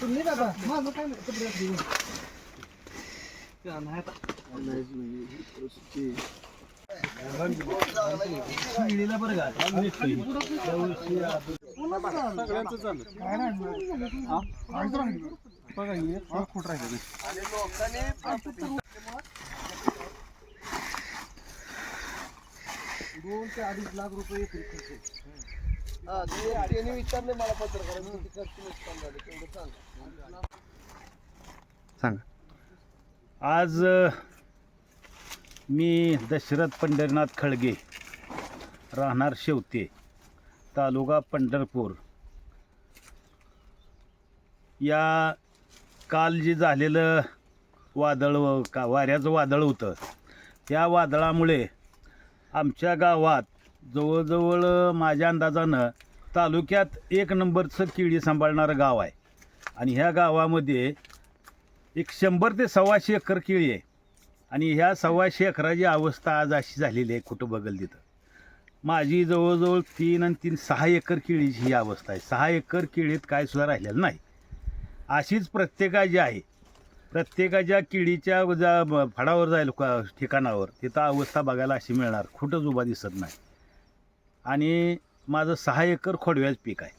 तुम्ही माझं काय नाही घेऊन. सगळ्यांचं झालं काय बघा हे एक फूट राहिलं दोन ते अडीच लाख रुपये एकरी खर्च आहे. ते- त्यांनी विचारले मला पत्रकारांनी किती खर्च नुकसान झालं तेवढं सांग. आज मी दशरथ पंढरीनाथ खळगे राहणार शेवते तालुका पंढरपूर. या काल जे झालेलं वादळ व- का वाऱ्याचं वादळ होतं त्या वादळामुळे आमच्या गावात जवळजवळ माझ्या अंदाजानं तालुक्यात एक नंबरचं केळी सांभाळणारं गाव आहे. आणि ह्या गावामध्ये एक शंभर ते सव्वाशे एकर केळी आहे. आणि ह्या सव्वाशे एकराची अवस्था आज अशी झालेली आहे कुठं बघल तिथं. माझी जवळजवळ तीन आणि तीन सहा एकर केळीची ही अवस्था आहे. सहा एकर केळीत काय सुद्धा राहिलेलं नाही. अशीच प्रत्येकाची आहे. प्रत्येकाच्या केळीच्या ज्या फडावर जाईल का ठिकाणावर तिथं अवस्था बघायला अशी मिळणार. कुठंच उभा दिसत नाही. आणि माझं सहा एकर खोडव्याचं पीक आहे.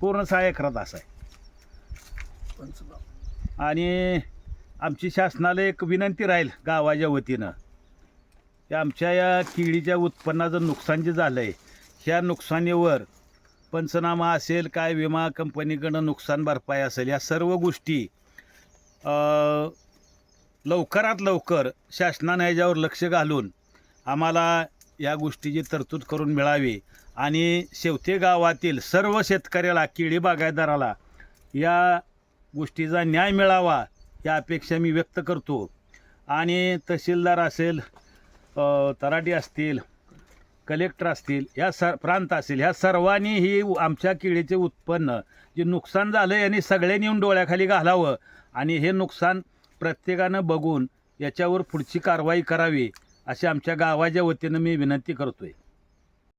पूर्ण सहा एकरात असं आहे. आणि आमची शासनाला एक विनंती राहील गावाच्या वतीनं की आमच्या या केळीच्या उत्पन्नाचं नुकसान जे झालं आहे ह्या नुकसानीवर पंचनामा असेल काय विमा कंपनीकडं नुकसान भरपाई असेल या सर्व गोष्टी लवकरात लवकर शासनानं ह्याच्यावर लक्ष घालून आम्हाला या गोष्टीची तरतूद करून मिळावी. आणि शेवते गावातील सर्व शेतकऱ्याला केळी बागायतदाराला या गोष्टीचा न्याय मिळावा या अपेक्षा मी व्यक्त करतो. आणि तहसीलदार असेल तराटी असतील कलेक्टर असतील या सर प्रांत असेल ह्या सर्वांनी ही आमच्या केळीचे उत्पन्न जे नुकसान झालं यांनी सगळ्यांनी येऊन डोळ्याखाली घालावं. आणि हे नुकसान प्रत्येकानं बघून याच्यावर पुढची कारवाई करावी. अशी आमच्या गावाच्या वतीनं मी विनंती करतोय.